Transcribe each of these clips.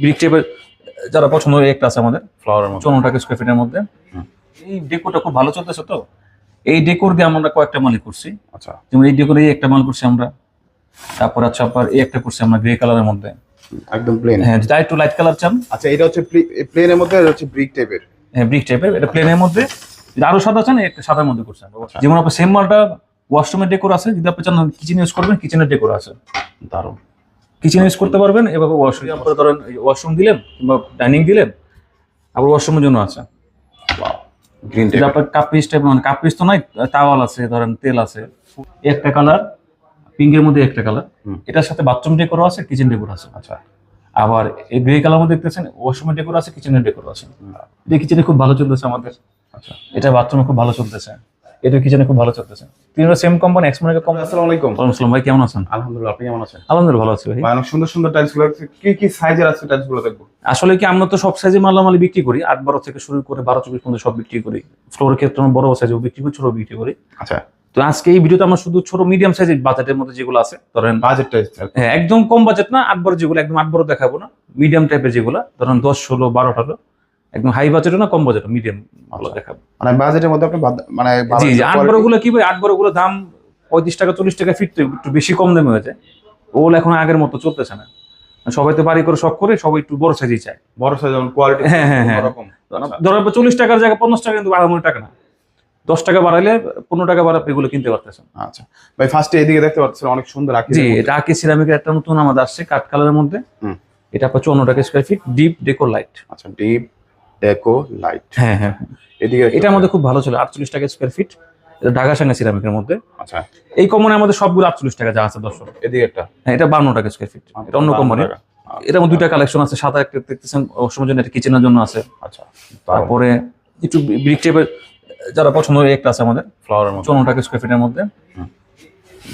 Brick টেপের যারা পছন্দ হয় একটা আছে আমাদের ফ্লাওয়ারের মতো চৌন্ন টাকা স্কোয়ার ফিটের মধ্যে। এই ডেকোরটা খুব ভালো চলতেছে তো? এই ডেকোর দিয়ে আমরা কয়েকটা মালিক করছি। আচ্ছা। যেমন এই ডেকোর এই একটা মাল করছি আমরা। তারপর আচ্ছা আপনার এই একটা করছি আমরা গ্রে কালারের মধ্যে। একদম প্লেন হ্যাঁ যেটা একটু লাইট কালার চান। আচ্ছা এটা হচ্ছে প্লেনের মধ্যে এটা হচ্ছে ব্রিক টাইপের হ্যাঁ ব্রিক টাইপের এটা প্লেনের মধ্যে। যদি আরও সাদা চান একটা সাদার মধ্যে করছেন আচ্ছা। যেমন আপনার সেম মালটা ওয়াশরুমের ডেকোর আছে। যদি আপনি চান কিচেন ইউজ করবেন কিচেনের ডেকোর আছে। দারুণ। কিচেন ইউজ করতে পারবেন এভাবে ওয়াশরুম আপনারা ধরেন ওয়াশরুম দিলেন কিংবা ডাইনিং দিলেন আবার ওয়াশরুমের জন্য আছে। গ্রিন আপনার কাপ পিস টাইপ মানে কাপ পিস তো নাই তাওয়াল আছে ধরেন তেল আছে। একটা কালার পিঙ্কের মধ্যে একটা কালার হুম। এটার সাথে বাথরুম ডেকোর আছে কিচেন ডেকোর আছে। আচ্ছা। আবার এই গ্রে কালার মধ্যে দেখতেছেন ওয়াশরুমের ডেকোর আছে কিচেনের ডেকোর আছে। এই কিচেনে খুব ভালো চলতেছে আমাদের। আচ্ছা। এটা বাথরুমে খুব ভালো চলতেছে। এটা কিচেনে খুব ভালো চলতেছে। তিনটা সেম কোম্পানি এক্সমার্কের কোম্পানি আসসালামু আলাইকুম। আসসালাম ভাই কেমন আছেন? আলহামদুলিল্লাহ আপনি কেমন আছেন? আলহামদুলিল্লাহ ভালো আছি ভাই। অনেক সুন্দর সুন্দর টাইলসগুলো আছে। কি কি সাইজের আছে টাইলসগুলো দেখব? আসলে কি আমরা তো সব সাইজে মালামালি বিক্রি করি। আট বারো থেকে শুরু করে বারো চব্বিশ পর্যন্ত সব বিক্রি করি। ফ্লোরের ক্ষেত্রে আমরা বড় সাইজেও বিক্রি করি ছোট বিক্রি করি। আচ্ছা। তো আজকে এই ভিডিওতে আমরা শুধু ছোট মিডিয়াম সাইজের বাজেটের মধ্যে যেগুলো আছে ধরেন হ্যাঁ একদম কম বাজেট না আট বারো যেগুলো একদম আট বারো দেখাবো না। মিডিয়াম টাইপের যেগুলো ধরেন দশ ষোলো বারো আঠারো। একদম হাই বাজেটও না কম বাজেট মিডিয়াম আচ্ছা। দেখাবো। মানে বাজেটের মধ্যে আপনি মানে জি জি আট বারো গুলো কি ভাই? আট বারো গুলো দাম পঁয়ত্রিশ টাকা চল্লিশ টাকা ফিট একটু বেশি কম দামে হয়েছে। ওগুলো এখন আগের মতো চলতেছে না। সবাই তো বাড়ি করে শখ করে সবাই একটু বড় সাইজই চায়। বড় সাইজ যেমন কোয়ালিটি হ্যাঁ, হ্যাঁ, হ্যাঁ। আচ্ছা। ধরো চল্লিশ টাকার জায়গায় পঞ্চাশ টাকা কিন্তু আড়াই টাকা না। দশ টাকা বাড়াইলে পনেরো টাকা বাড়াবে এগুলো কিনতে পারতেছেন। আচ্ছা। ভাই ফার্স্টে এদিকে দেখতে পাচ্ছেন অনেক সুন্দর আঁকি জি এটা আকি সিরামিকের একটা নতুন আমাদের আসছে কাঠ কালারের মধ্যে। হুম। এটা আপনার চুয়ান্ন টাকা square feet deep decor light আচ্ছা ডিপ ডেকো লাইট হ্যাঁ হ্যাঁ। এদিকে এটার মধ্যে খুব ভালো ছিল আটচল্লিশ টাকা স্কোয়ার ফিট এটা ঢাকা সাঙ্গা সিরামিকের মধ্যে। আচ্ছা। এই কমনে আমাদের সবগুলো আটচল্লিশ টাকা যা আছে দর্শক। এদিকে একটা হ্যাঁ এটা বান্ন টাকা স্কোয়ার ফিট এটা অন্য কোম্পানির এটার মধ্যে দুইটা কালেকশন আছে সাদা একটা দেখতেছেন অসময়ের জন্য একটা কিচেনের জন্য আছে। আচ্ছা। তারপরে একটু ব্রিক টেপের যারা পছন্দ হয় একটা আছে আমাদের। ফ্লাওয়ারের মতো চৌন্ন টাকা স্কোয়ার ফিটের মধ্যে।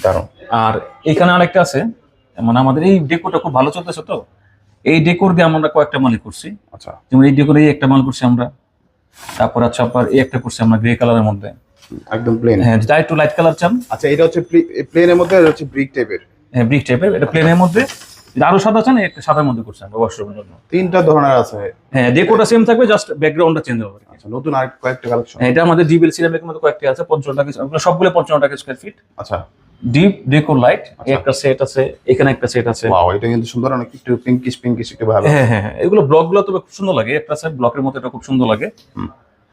দারুণ। আর এখানে আরেকটা আছে মানে আমাদের এই ডেকোটা খুব ভালো চলতেছে তো? এই ডেকোর দিয়ে আমরা কয়েকটা মালিক করছি। আচ্ছা। যেমন এই ডেকোর এই একটা মাল করছি আমরা। তারপর আচ্ছা আপনার এই একটা করছি আমরা গ্রে কালারের মধ্যে। একদম প্লেন হ্যাঁ যেটা একটু লাইট কালার চান। আচ্ছা এটা হচ্ছে প্লেনের মধ্যে এটা হচ্ছে ব্রিক টাইপের হ্যাঁ ব্রিক টাইপের এটা প্লেনের মধ্যে। আরও সাদা চান একটা সাদার মধ্যে করছি আমরা ওয়াশরুমের জন্য। তিনটা ধরনের আছে। হ্যাঁ ডেকোরটা সেম থাকবে জাস্ট ব্যাকগ্রাউন্ডটা চেঞ্জ হবে আচ্ছা নতুন আর কয়েকটা কালেকশন হ্যাঁ, এটা আমাদের জিবিএল সিরামিকের মধ্যে কয়েকটি আছে পঞ্চান্ন টাকা সবগুলো পঞ্চান্ন টাকা স্কোয়ার ফিট আচ্ছা। Deep decor light. একটা সেট আছে এখানে একটা সেট আছে। ওয়াও এটা কিন্তু সুন্দর অনেক একটু পিঙ্কিশ পিঙ্কিশ একটু ভালো। হ্যাঁ হ্যাঁ হ্যাঁ। এগুলো ব্লকগুলো তবে খুব সুন্দর লাগে। একটা আছে ব্লকের মতো এটা খুব সুন্দর লাগে।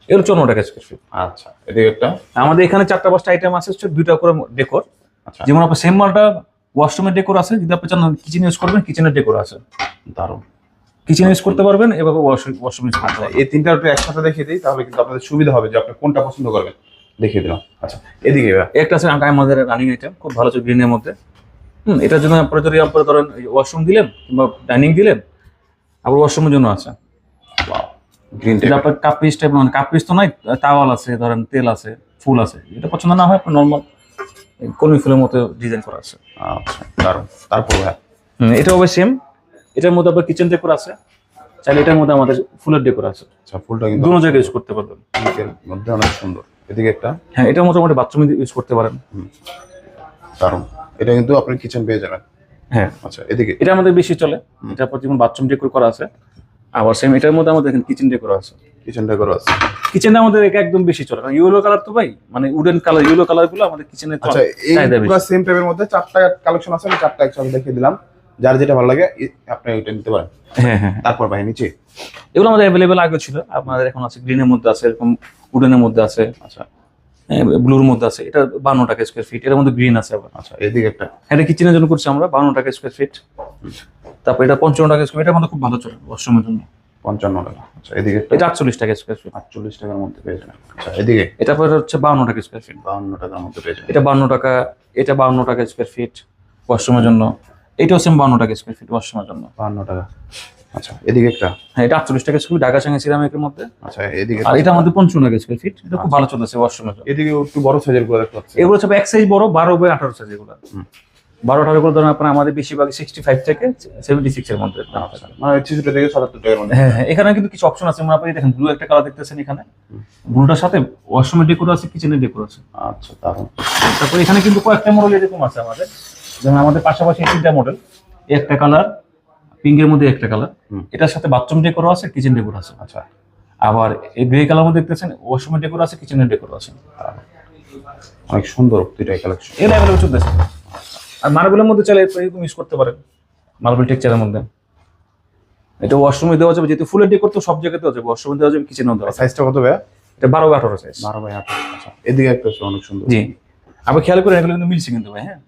এগুলো চুয়ান্ন টাকা স্কোয়ার আচ্ছা এদিকে একটা? আমাদের এখানে চারটা পাঁচটা আইটেম আছে হচ্ছে দুইটা করে ডেকোর আচ্ছা। যেমন আপনার সেম মালটা ওয়াশরুমের ডেকোর আছে যদি আপনি চান কিচেন ইউজ করবেন কিচেনের ডেকোর আছে। দারুণ। কিচেন ইউজ করতে পারবেন এভাবে ওয়াশরুম ইউজ করতে আচ্ছা পারবেন। এই তিনটা একটু একসাথে দেখিয়ে দিই তাহলে কিন্তু আপনাদের সুবিধা হবে যে আপনি কোনটা পছন্দ করবেন। দেখিয়ে দিলাম। আচ্ছা এদিকে একটা আছে আঁকা আমাদের রানিং আইটেম খুব ভালো গ্রিনের মধ্যে। হুম এটার জন্য আপনারা যদি আপনারা ধরেন ওয়াশরুম দিলেন কিংবা ডাইনিং দিলেন আবার ওয়াশরুমের জন্য আছে। গ্রিন যদি আপনার কাপ পিস টাইপ মানে কাপ পিস তো নাই আছে ধরেন তেল আছে ফুল আছে। এটা পছন্দ না হয় আপনার নর্মাল কলমি ফুলের মতো ডিজাইন করা আছে। আচ্ছা দারুণ। তারপর ভাই? এটা হবে সেম এটার মধ্যে আবার কিচেন ডেকোর আছে। চাইলে এটার মধ্যে আমাদের ফুলের ডেকোর আছে। আচ্ছা ফুলটা কিন্তু দুটো জায়গায় ইউজ করতে পারবেন। মধ্যে অনেক সুন্দর। এদিকে একটা। হ্যাঁ এটা মোটামুটি বাথরুমে ইউজ করতে পারেন। দারুণ। এটা কিন্তু আপনি কিচেন পেয়ে যাবেন। হ্যাঁ। আচ্ছা এদিকে। এটা আমাদের বেশি চলে। এটার পর যেমন বাথরুম ডেকোর করা আছে। আবার সেম এটার মধ্যে আমাদের এখানে কিচেন ডেকোর আছে। কিচেনটা করে আছে। কিচেনটা আমাদের একা একদম বেশি চলে। কারণ ইয়েলো কালার তো ভাই মানে উডেন কালার ইয়েলো কালারগুলো আমাদের কিচেনে আচ্ছা এই পুরো সেম টাইপের মধ্যে চারটা কালেকশন আছে আমি চারটা একসাথে দেখিয়ে দিলাম। যার যেটা ভালো লাগে আপনি ওইটা নিতে পারেন। হ্যাঁ হ্যাঁ তারপর ভাই নিচে। এগুলো আমাদের অ্যাভেলেবেল আগে ছিল। আপনাদের এখন আছে গ্রিনের মধ্যে আছে এরকম উডেনের মধ্যে আছে। আচ্ছা। ব্লুর মধ্যে আছে। এটা বান্ন টাকা স্কোয়ার ফিট এর মধ্যে গ্রিন আছে আবার। আচ্ছা এদিকে একটা। এটা কিচেনের জন্য করছি আমরা বান্ন টাকা স্কোয়ার ফিট তারপর এটা পঞ্চান্ন টাকা স্কোয়ার এটার মধ্যে খুব ভালো চলে ওয়াশরুমের জন্য। পঞ্চান্ন টাকা। আচ্ছা এদিকে এটা আটচল্লিশ টাকা স্কোয়ার ফিট আটচল্লিশ টাকার মধ্যে পেয়ে যাবেন। আচ্ছা এদিকে। এটা পরে হচ্ছে বান্ন টাকা স্কোয়ার ফিট বাউন্ন টাকার মধ্যে পেয়ে যাবেন। এটা বান্ন টাকা এটা বান্ন টাকা স্কোয়ার ফিট ওয়াশরুমের জন্য। এটা হচ্ছে বান্ন টাকা স্কোয়ার ফিট ওয়াশরুমের জন্য। বাউন্ন টাকা। আচ্ছা এদিকে একটা? হ্যাঁ এটা আটচল্লিশ টাকা স্কোয়ার ঢাকা সঙ্গে সিরামিকের মধ্যে। আচ্ছা এদিকে আর এটা আমাদের পঞ্চান্ন টাকা স্কোয়ার ফিট এটা খুব ভালো চলতেছে ওয়াশরুমের জন্য। এদিকে একটু বড় সাইজেরগুলো দেখতে পাচ্ছি। এগুলো হচ্ছে এক সাইজ বড় বারো বাই আঠারো সাইজ এগুলো। বারো আঠারো করে ধরেন আপনার আমাদের বেশিরভাগ সিক্সটি ফাইভ থেকে সেভেন্টি সিক্স এর মধ্যে। দাম আচ্ছা। মানে ছিষট্টি থেকে সাতাত্তর টাকার মধ্যে। হ্যাঁ হ্যাঁ এখানে কিন্তু কিছু অপশন আছে। মানে আপনি দেখেন ব্লু একটা কালার দেখতেছেন এখানে। ব্লুটার সাথে ওয়াশরুমের ডেকোর আছে কিচেনের ডেকোর আছে। আচ্ছা দারুণ। তারপর এখানে কিন্তু কয়েকটা মডেল এরকম আছে আমাদের। যেমন আমাদের পাশাপাশি এই তিনটা মডেল একটা কালার পিঙ্কের মধ্যে একটা কালার। এটার সাথে বাথরুম ডেকোর আছে কিচেন ডেকোর আছে। আচ্ছা। আবার এই গ্রে কালার মধ্যে দেখতেছেন ওয়াশরুমের ডেকোর আছে কিচেনের ডেকোর আছে। অনেক সুন্দর দুইটাই কালেকশন এটা অ্যাভেলেবল চলতেছে। আর মার্বেলের মধ্যে চাইলে এরকম ইউজ করতে পারেন মার্বেল টেক্সচারের মধ্যে। এটা ওয়াশরুমে দেওয়া যাবে যেহেতু ফুলের ডেকোর তো সব জায়গাতে দেওয়া যাবে ওয়াশরুমে দেওয়া যাবে। কিচেনেও দেওয়া সাইজটা কত ভাইয়া? এটা বারো বাই আঠারো সাইজ বারো বাই আট আচ্ছা। এদিকে একটা আছে অনেক সুন্দর। জি। আবার খেয়াল করে এগুলো কিন্তু মিলছে কিন্তু ভাই হ্যাঁ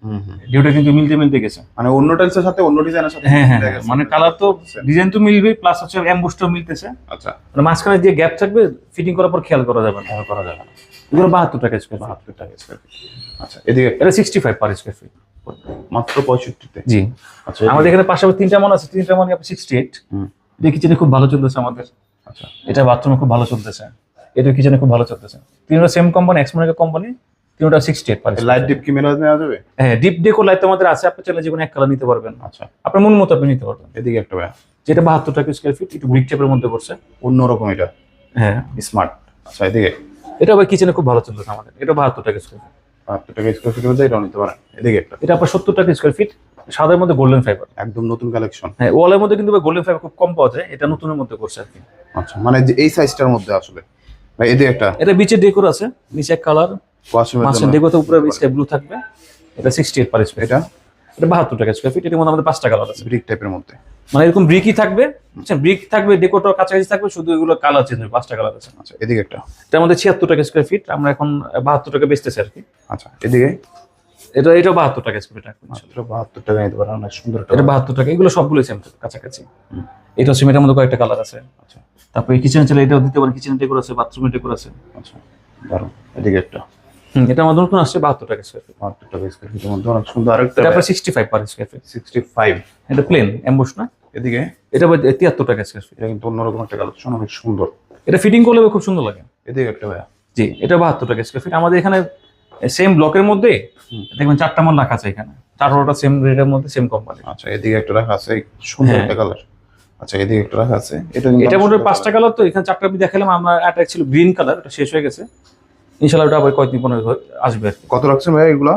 ডিউটা কিন্তু মিলতে মিলতে গেছে। মানে অন্য টাইলসের সাথে অন্য ডিজাইনের সাথে হ্যাঁ হ্যাঁ হ্যাঁ। মানে কালার তো ডিজাইন তো মিলবে প্লাস হচ্ছে অ্যাম্বুসটাও মিলতেছে। আচ্ছা। মানে মাঝখানে যে গ্যাপ থাকবে ফিটিং করার পর খেয়াল করা যাবে না। করা যাবে এগুলো বাহাত্তর টাকা স্কোয়ার বাহাত্তর টাকা স্কোয়ার ফিট আচ্ছা এদিকে? এটা sixty five per square feet মাত্র পঁয়ষট্টিতে? জি। আচ্ছা আমাদের এখানে পাশাপাশি তিনটা মান আছে তিনটা মানে সিক্সটি এইট এটা কিচেনে খুব ভালো চলতেছে আমাদের। আচ্ছা। এটা বাথরুমে খুব ভালো চলতেছে। এটা কিচেনে খুব ভালো চলতেছে। তিনটা সেম কোম্পানি এক্সমোনিকা কোম্পানি তিনটা সিক্সটি এইট লাইট ডিপ কি মেলা নেওয়া যাবে? হ্যাঁ ডিপ ডেকো লাইট আমাদের আছে আপনি চাইলে যে কোনো এক কালার নিতে পারবেন। আচ্ছা। আপনার মন মতো আপনি নিতে পারবেন। এদিকে একটা যেটা বাহাত্তর টাকা স্কোয়ার ফিট একটু ব্রিক টেপের মধ্যে পড়ছে। অন্যরকম এটা। হ্যাঁ। স্মার্ট আচ্ছা এদিকে। এটা আবার কিচেনে খুব ভালো চলতেছে আমাদের। এটা বাহাত্তর টাকা স্কোয়ার ফিট বাহাত্তর টাকা স্কোয়ার ফিটের মধ্যে এটাও নিতে পারেন। এদিকে একটা। এটা আপনার সত্তর টাকা স্কোয়ার ফিট সাদার মধ্যে গোল্ডেন ফাইবার একদম নতুন কালেকশন হ্যাঁ ওয়ালের মধ্যে কিন্তু গোল্ডেন ফাইবার খুব কম পাওয়া যায় এটা নতুনের মধ্যে করছে আর কি। আচ্ছা মানে যে এই সাইজটার মধ্যে আসলে। ভাই এদিকে একটা। এটা বিচের ডেকোর আছে নিচে এক কালার মাছের জন্য। ডেকোতে উপরে স্কাই ব্লু থাকবে। এটা সিক্সটি এইট পার স্কোয়ার এটা? এটা বাহাত্তর টাকা স্কোয়ার ফিট এটার মধ্যে আমাদের পাঁচটা কালার আছে। ব্রিক টাইপের মধ্যে। মানে এরকম ব্রিকই থাকবে বুঝছেন? ব্রিক থাকবে ডেকোটার কাছাকাছি থাকবে শুধু এগুলো কালার চেঞ্জ হবে পাঁচটা কালার আছে। আচ্ছা এদিকে একটা। এটার মধ্যে ছিয়াত্তর টাকা স্কোয়ার ফিট আমরা এখন বাহাত্তর টাকা বেচতেছি আর কি। আচ্ছা এদিকে? এটা এটাও বাহাত্তর টাকা স্কোয়ার ফিট বাহাত্তর টাকা নিতে পারেন অনেক সুন্দর এটা বাহাত্তর টাকা এগুলো সবগুলো সেম কাছাকাছি। এটা এটার মধ্যে কয়েকটা কালার আছে। আচ্ছা। তারপরে কিচেনে চলে এটাও দিতে পারেন কিচেনে ডেকোর আছে বাথরুমে ডেকোর আছে। আচ্ছা দারুণ এদিকে একটা। এটা আমাদের নতুন আসছে বাহাত্তর টাকা স্কোয়ার ফিট বাহাত্তর টাকা স্কোয়ার ফিটের মধ্যে অনেক সুন্দর আরেকটা এটা sixty five per square feet sixty five এটা প্লেন অ্যাম্বুস না? এদিকে? এটা তিয়াত্তর টাকা স্কোয়ার ফিট এটা কিন্তু অন্যরকম একটা কালেকশন অনেক সুন্দর। এটা ফিটিং করলে খুব সুন্দর লাগে। এদিকে একটা ভাইয়া। জি এটা বাহাত্তর টাকা স্কোয়ার ফিট আমাদের এখানে সেম ব্লকের মধ্যে। দেখবেন চারটা মাল রাখা আছে এখানে। চারটা সেম রেটের মধ্যে সেম কোম্পানি আচ্ছা এদিকে একটা রাখা আছে সুন্দর হ্যাঁ। একটা কালার আচ্ছা এদিকে একটা রাখা আছে এটা এটা অনেক মোটে পাঁচটা কালার তো এখানে চারটা আমি দেখালাম আমরা একটা ছিল গ্রিন কালার এটা শেষ হয়ে গেছে। ইনশাল্লাহ ওটা আবার কয়েকদিন পরে আসবে আর কি। কত রাখছেন ভাই এগুলো?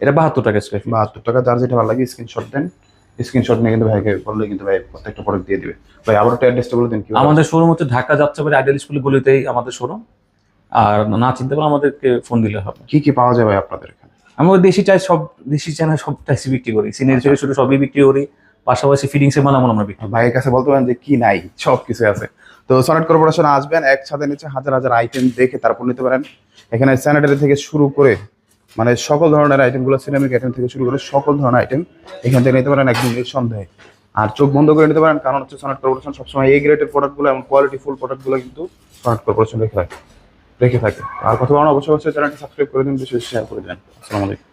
এটা বাহাত্তর টাকা স্কোয়ার ফিট বাহাত্তর টাকা যার যেটা ভালো লাগে স্ক্রিনশট দেন। স্ক্রিনশট নিয়ে কিন্তু ভাইকে বললে কিন্তু ভাই প্রত্যেকটা প্রোডাক্ট দিয়ে দিবে। ভাই আবার একটা অ্যাড্রেসটা বলে দিন কি আমাদের শোরুম হচ্ছে ঢাকা আইডিয়াল স্কুল গলিতেই আমাদের শোরুম আর না চিনতে পারলে আমাদেরকে ফোন দিলে হবে। কি কি পাওয়া যায় ভাই আপনাদের এখানে? আমরা দেশি চাই সব দেশি চাই সব টাইসি বিক্রি করি। সিনিয়র শুরু সবই বিক্রি করি। পাশাপাশি ফিডিংস এর মালামাল আমরা বিক্রি করি। ভাইয়ের কাছে বলতে পারেন যে কি নাই সব কিছু আছে। তো সনেট কর্পোরেশন আসবেন, এক নিচে হাজার হাজার আইটেম দেখে তারপর নিতে পারেন। এখানে স্যানিটারি থেকে শুরু করে মানে সকল ধরনের আইটেমগুলো সিরামিক আইটেম থেকে শুরু করে সকল ধরনের আইটেম এখান থেকে নিতে পারেন একদম নিঃসন্দেহে। আর চোখ বন্ধ করে নিতে পারেন, কারণ হচ্ছে সনেট কর্পোরেশন সবসময় এই গ্রেডের প্রোডাক্টগুলো এবং কোয়ালিটি ফুল প্রোডাক্টগুলো কিন্তু সনেট কর্পোরেশন রেখে থাকে রেখে থাকে। আর কথা বলার অবশ্যই অবশ্যই চ্যানেলটি সাবস্ক্রাইব করে দিন, বিশেষ শেয়ার করে দেন। আসসালামু আলাইকুম।